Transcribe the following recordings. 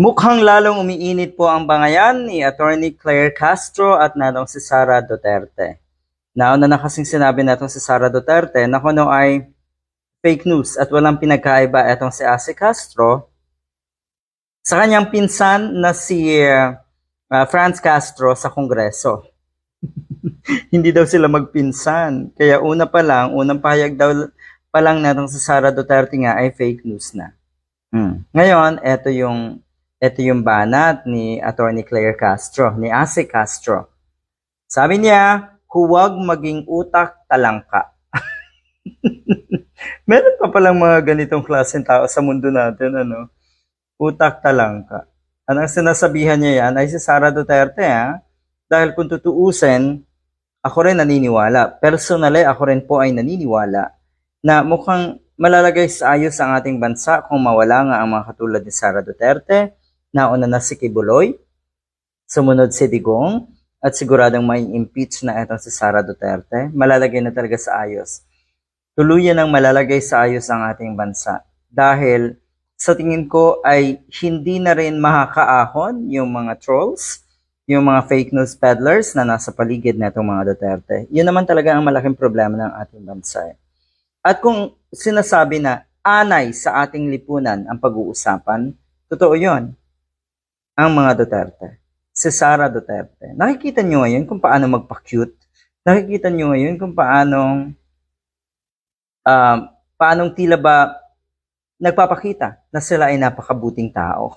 Mukhang lalong umiinit po ang bangayan ni Attorney Claire Castro at nanong si Sara Duterte. Nauna na kasing sinabi natong si Sara Duterte na kung ano ay fake news at walang pinagkaiba etong si Ase Castro sa kanyang pinsan na si uh, uh, Franz Castro sa Kongreso. Hindi daw sila magpinsan. Kaya una pa lang, unang pahayag daw pa lang natong si Sara Duterte nga ay fake news na. Hmm. Ngayon, eto yung ito yung banat ni Attorney Claire Castro, ni Ase Castro. Sabi niya, huwag maging utak talangka. Meron pa palang mga ganitong klaseng tao sa mundo natin, ano? Utak talangka. Anong sinasabihan niya yan ay si Sara Duterte, ha? Dahil kung tutuusin, ako rin naniniwala. Personally, ako rin po ay naniniwala na mukhang malalagay sa ayos ang ating bansa kung mawala nga ang mga katulad ni Sara Duterte, Nauna na si Kibuloy, sumunod si Digong, at siguradong may impeach na itong si Sara Duterte. Malalagay na talaga sa ayos. Tuluyan ang malalagay sa ayos ang ating bansa. Dahil sa tingin ko ay hindi na rin makakaahon yung mga trolls, yung mga fake news peddlers na nasa paligid na itong mga Duterte. Yun naman talaga ang malaking problema ng ating bansa. At kung sinasabi na anay sa ating lipunan ang pag-uusapan, totoo yon ang mga Duterte. Si Sara Duterte. Nakikita nyo ngayon kung paano magpa-cute. Nakikita nyo ngayon kung paano um, paanong tila ba nagpapakita na sila ay napakabuting tao.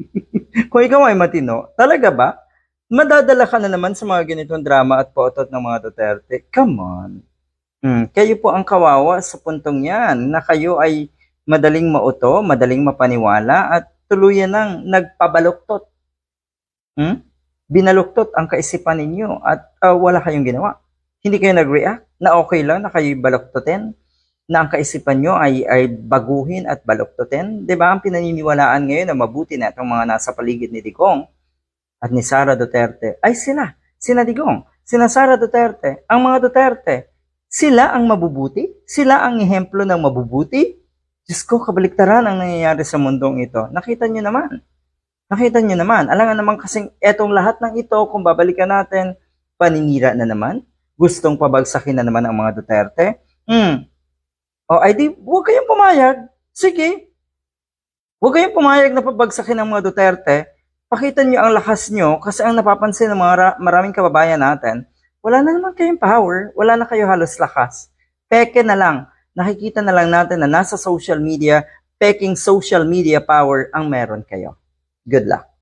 kung ikaw ay matino, talaga ba? Madadala ka na naman sa mga ganitong drama at pautot ng mga Duterte. Come on. Hmm, kayo po ang kawawa sa puntong yan na kayo ay madaling mauto, madaling mapaniwala at tuluyan nang nagpabaluktot. Hmm? Binaluktot ang kaisipan ninyo at uh, wala kayong ginawa. Hindi kayo nag-react na okay lang na kayo baluktotin, na ang kaisipan nyo ay, ay baguhin at baluktotin. Ba ang pinaniniwalaan ngayon na mabuti na itong mga nasa paligid ni Digong at ni Sara Duterte ay sila, sina Digong, sina Sara Duterte, ang mga Duterte, sila ang mabubuti, sila ang ehemplo ng mabubuti, Diyos ko, kabaliktaran ang nangyayari sa mundong ito. Nakita nyo naman. Nakita nyo naman. Alangan naman kasing etong lahat ng ito, kung babalikan natin, paninira na naman. Gustong pabagsakin na naman ang mga Duterte. Hmm. O, ay di, huwag kayong pumayag. Sige. Huwag kayong pumayag na pabagsakin ng mga Duterte. Pakita nyo ang lakas nyo kasi ang napapansin ng mga ra- maraming kababayan natin, wala na naman kayong power, wala na kayo halos lakas. Peke na lang nakikita na lang natin na nasa social media, peking social media power ang meron kayo. Good luck.